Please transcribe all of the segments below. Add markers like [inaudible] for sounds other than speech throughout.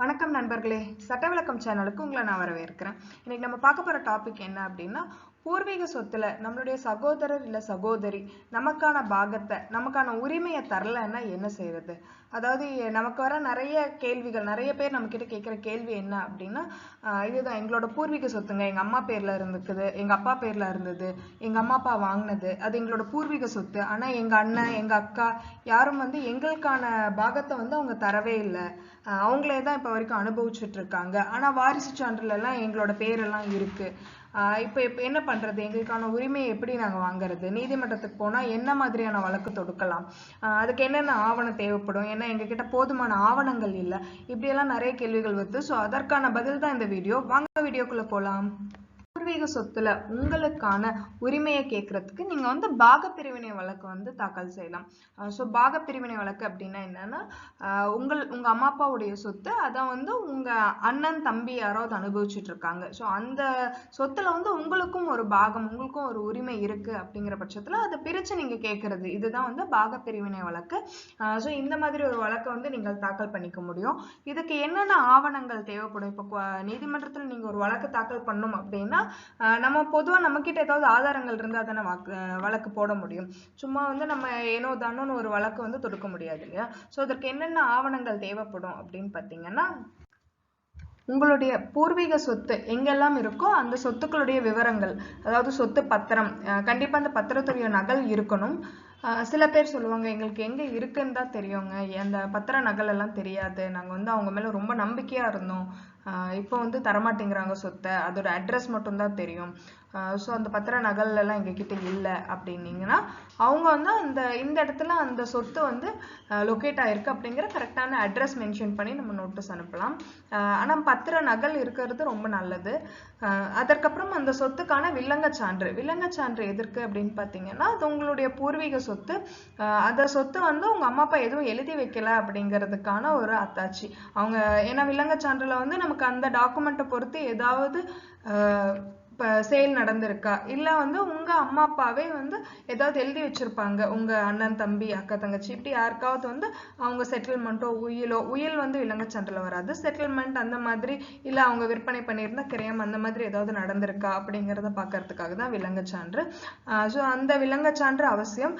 வணக்கம் நண்பர்களே. சட்ட விளக்கம் சேனலுக்கு உங்களை நான் வரவேற்கிறேன். இன்னைக்கு நம்ம பார்க்க போகிற டாபிக் என்ன அப்படின்னா பூர்வீக சொத்துல நம்மளுடைய சகோதரர் இல்ல சகோதரி நமக்கான பாகத்தை நமக்கான உரிமையை தரலைன்னா என்ன செய்யறது அதாவது நமக்கு வர நிறைய கேள்விகள் நிறைய பேர் நம்ம கிட்ட கேட்குற கேள்வி என்ன அப்படின்னா இதுதான் எங்களோட பூர்வீக சொத்துங்க. எங்க அம்மா பேர்ல இருந்துக்குது எங்க அப்பா பேர்ல இருந்தது எங்க அம்மா அப்பா வாங்கினது அது எங்களோட பூர்வீக சொத்து. ஆனா எங்க அண்ணன் எங்க அக்கா யாரும் வந்து எங்களுக்கான பாகத்தை வந்து அவங்க தரவே இல்லை. அவங்களே தான் இப்போ வரைக்கும் அனுபவிச்சுட்டு இருக்காங்க. ஆனா வாரிசு சான்றுல எல்லாம் எங்களோட பேரெல்லாம் இருக்கு. இப்ப இப்போ என்ன பண்றது? எங்களுக்கான உரிமையை எப்படி நாங்க வாங்குறது? நீதிமன்றத்துக்கு போனா என்ன மாதிரியான வழக்கு தொடுக்கலாம்? ஆஹ் அதுக்கு என்னென்ன ஆவணம் தேவைப்படும்? ஏன்னா எங்ககிட்ட போதுமான ஆவணங்கள் இல்லை. இப்படி எல்லாம் நிறைய கேள்விகள் வருது. சோ அதற்கான பதில் தான் இந்த வீடியோ. வாங்க வீடியோக்குள்ள போலாம். பூர்வீக சொத்துல உங்களுக்கான உரிமையை கேட்கறதுக்கு நீங்க வந்து பாக பிரிவினை வழக்கு வந்து தாக்கல் செய்யலாம். ஸோ பாக பிரிவினை வழக்கு அப்படின்னா என்னன்னா உங்கள் உங்க அம்மா அப்பாவுடைய சொத்து அதை வந்து உங்க அண்ணன் தம்பி யாராவது அனுபவிச்சுட்டு இருக்காங்க ஸோ அந்த சொத்துல வந்து உங்களுக்கும் ஒரு பாகம் உங்களுக்கும் ஒரு உரிமை இருக்கு அப்படிங்கிற பட்சத்துல அதை பிரிச்சு நீங்க கேட்கறது இதுதான் வந்து பாக பிரிவினை வழக்கு ஸோ இந்த மாதிரி ஒரு வழக்கை வந்து நீங்கள் தாக்கல் பண்ணிக்க முடியும். இதுக்கு என்னென்ன ஆவணங்கள் தேவைப்படும்? இப்போ நீதிமன்றத்தில் நீங்கள் ஒரு வழக்கு தாக்கல் பண்ணணும் அப்படின்னா நம்ம பொதுவா நம்ம கிட்ட ஏதாவது ஆதாரங்கள் இருந்தால் தானே வாக்கு வழக்கு போட முடியும். சும்மா வந்து நம்ம ஏனோ தானோன்னு ஒரு வழக்கு வந்து தொடுக்க முடியாது இல்லையா? ஸோ அதற்கு என்னென்ன ஆவணங்கள் தேவைப்படும் அப்படின்னு பார்த்தீங்கன்னா உங்களுடைய பூர்வீக சொத்து எங்கெல்லாம் இருக்கோ அந்த சொத்துக்களுடைய விவரங்கள் அதாவது சொத்து பத்திரம் கண்டிப்பாக கண்டிப்பா அந்த பத்திரத்துடைய நகல் இருக்கணும். சில பேர் சொல்லுவாங்க எங்களுக்கு எங்கே இருக்குன்னு தான் தெரியுங்க. அந்த பத்திர நகல் எல்லாம் தெரியாது. நாங்கள் வந்து அவங்க மேலே ரொம்ப நம்பிக்கையாக இருந்தோம். இப்போ வந்து தரமாட்டேங்கிறாங்க சொத்தை. அதோட அட்ரஸ் மட்டும்தான் தெரியும். ஸோ அந்த பத்திர நகல்லாம் எங்கள் எங்ககிட்ட இல்லை அப்படின்னீங்கன்னா அவங்க வந்து அந்த இந்த இடத்துல அந்த சொத்து வந்து லொக்கேட் ஆயிருக்கு அப்படிங்கிற கரெக்டான அட்ரஸ் மென்ஷன் பண்ணி நம்ம நோட்டீஸ் அனுப்பலாம். ஆனால் பத்திர நகல் இருக்கிறது ரொம்ப நல்லது. அதற்கப்புறம் அந்த சொத்துக்கான வில்லங்க சான்று வில்லங்க சான்று எதற்கு அப்படின்னு பார்த்தீங்கன்னா அது உங்களுடைய பூர்வீக சொத்து ஆஹ் அந்த சொத்து வந்து உங்க அம்மா அப்பா எதுவும் எழுதி வைக்கல அப்படிங்கிறதுக்கான ஒரு அத்தாச்சி அவங்க ஏன்னா வில்லங்க சான்றில் வந்து நமக்கு அந்த டாக்குமெண்ட்டை பொறுத்து ஏதாவது ஆஹ் இப்போ சேல் நடந்திருக்கா? இல்லை வந்து உங்கள் அம்மா அப்பாவே வந்து ஏதாவது எழுதி வச்சுருப்பாங்க. உங்கள் அண்ணன் தம்பி அக்கா தங்கச்சி. இப்படி யாருக்காவது வந்து அவங்க செட்டில்மெண்ட்டோ உயிலோ உயில் வந்து விலங்குச்சன்றில் வராது. செட்டில்மெண்ட் அந்த மாதிரி இல்லை அவங்க விற்பனை பண்ணியிருந்தா கிரயம் அந்த மாதிரி ஏதாவது நடந்திருக்கா? அப்படிங்கிறத பார்க்கறதுக்காக தான் விலங்குச்சான்று ஸோ அந்த விலங்குச்சான்று அவசியம்.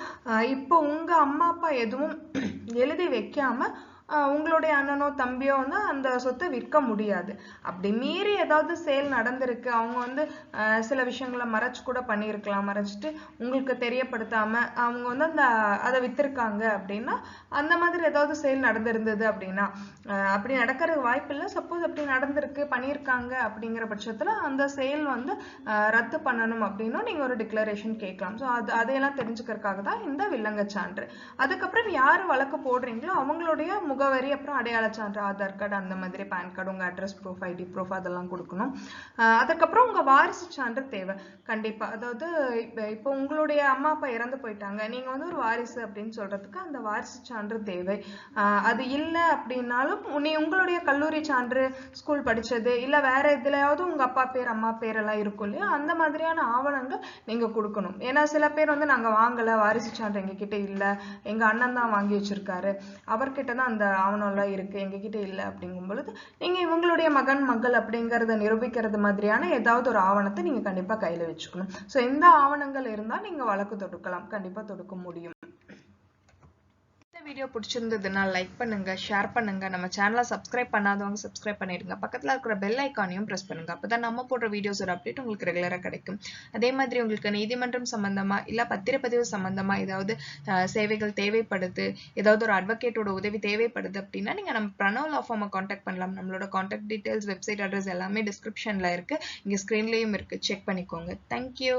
இப்போ உங்கள் அம்மா அப்பா எதுவும் [clears throat] எழுதி வைக்காமல் உங்களுடைய அண்ணனோ தம்பியோ வந்து அந்த சொத்தை விற்க முடியாது. அப்படி மீறி ஏதாவது சேல் நடந்திருக்கு. அவங்க வந்து சில விஷயங்களை மறைச்சு கூட பண்ணியிருக்கலாம். மறைச்சிட்டு உங்களுக்கு தெரியப்படுத்தாம அவங்க வந்து அந்த அதை வித்திருக்காங்க அப்படின்னா அந்த மாதிரி ஏதாவது சேல் நடந்திருந்தது அப்படின்னா அப்படி நடக்கிற வாய்ப்பு இல்லை. சப்போஸ் அப்படி நடந்திருக்கு பண்ணியிருக்காங்க அப்படிங்கிற பட்சத்தில் அந்த சேல் வந்து ரத்து பண்ணணும் அப்படின்னும் நீங்கள் ஒரு டிக்ளரேஷன் கேட்கலாம். ஸோ அது அதையெல்லாம் தெரிஞ்சுக்கிறதுக்காக தான் இந்த வில்லங்க சான்று. அதுக்கப்புறம் யார் வழக்கு போடுறீங்களோ அவங்களுடைய முகவரி அப்புறம் அடையாள சான்று ஆதார் கார்டு அந்த மாதிரி பேன் கார்டு உங்கள் அட்ரஸ் ப்ரூஃப் ஐடி ப்ரூஃப் அதெல்லாம் கொடுக்கணும். அதுக்கப்புறம் உங்கள் வாரிசு சான்று தேவை. கண்டிப்பாக அதாவது இப்போ இப்போ உங்களுடைய அம்மா அப்பா இறந்து போயிட்டாங்க. நீங்கள் வந்து ஒரு வாரிசு அப்படின்னு சொல்கிறதுக்கு அந்த வாரிசு சான்று தேவை. அது இல்லை அப்படின்னாலும் நீ உங்களுடைய கல்லூரி சான்று ஸ்கூல் படித்தது இல்லை வேற எதுலயாவது உங்கள் அப்பா பேர் அம்மா பேர் எல்லாம் இருக்கும் இல்லையா? அந்த மாதிரியான ஆவணங்கள் நீங்கள் கொடுக்கணும். ஏன்னா சில பேர் வந்து நாங்கள் வாங்கலை வாரிசு சான்று எங்ககிட்ட இல்லை. எங்கள் அண்ணன் தான் வாங்கி வச்சுருக்காரு. அவர்கிட்ட தான் அந்த ஆவணம்லாம் இருக்குது இருக்கு எங்க கிட்ட இல்ல அப்படிங்கும் பொழுது நீங்க இவங்களுடைய மகன் மகள் அப்படிங்கிறத நிரூபிக்கிறது மாதிரியான ஏதாவது ஒரு ஆவணத்தை நீங்க கண்டிப்பா கையில வச்சுக்கணும். சோ இந்த ஆவணங்கள் இருந்தால் நீங்க வழக்கு தொடுக்கலாம் கண்டிப்பா தொடுக்க முடியும். வீடியோ பிடிச்சிருந்ததுன்னா லைக் பண்ணுங்க ஷேர் பண்ணுங்க. நம்ம சேனலை சப்ஸ்கிரைப் பண்ணாதவங்க சப்ஸ்கிரைப் பண்ணிடுங்க. பக்கத்தில் இருக்கிற பெல் ஐக்கானையும் ப்ரெஸ் பண்ணுங்க. அப்போதான் நம்ம போடுற வீடியோஸோட அப்டேட் உங்களுக்கு ரெகுலராக கிடைக்கும். அதே மாதிரி உங்களுக்கு நீதிமன்றம் சம்பந்தமா இல்லை பத்திரப்பதிவு சம்பந்தமா ஏதாவது சேவைகள் தேவைப்படுது ஏதாவது ஒரு அட்வொகேட்டோட உதவி தேவைப்படுது அப்படின்னா நீங்க நம்ம பிரணவ் லா ஃபார்மை காண்டாக்ட் பண்ணலாம். நம்மளோட காண்டாக்ட் டீட்டெயில்ஸ் வெப்சைட் அட்ரஸ் எல்லாமே டிஸ்கிரிப்ஷனில் இருக்குது இங்கே ஸ்க்ரீன்லேயும் இருக்குது செக் பண்ணிக்கோங்க. தேங்க்யூ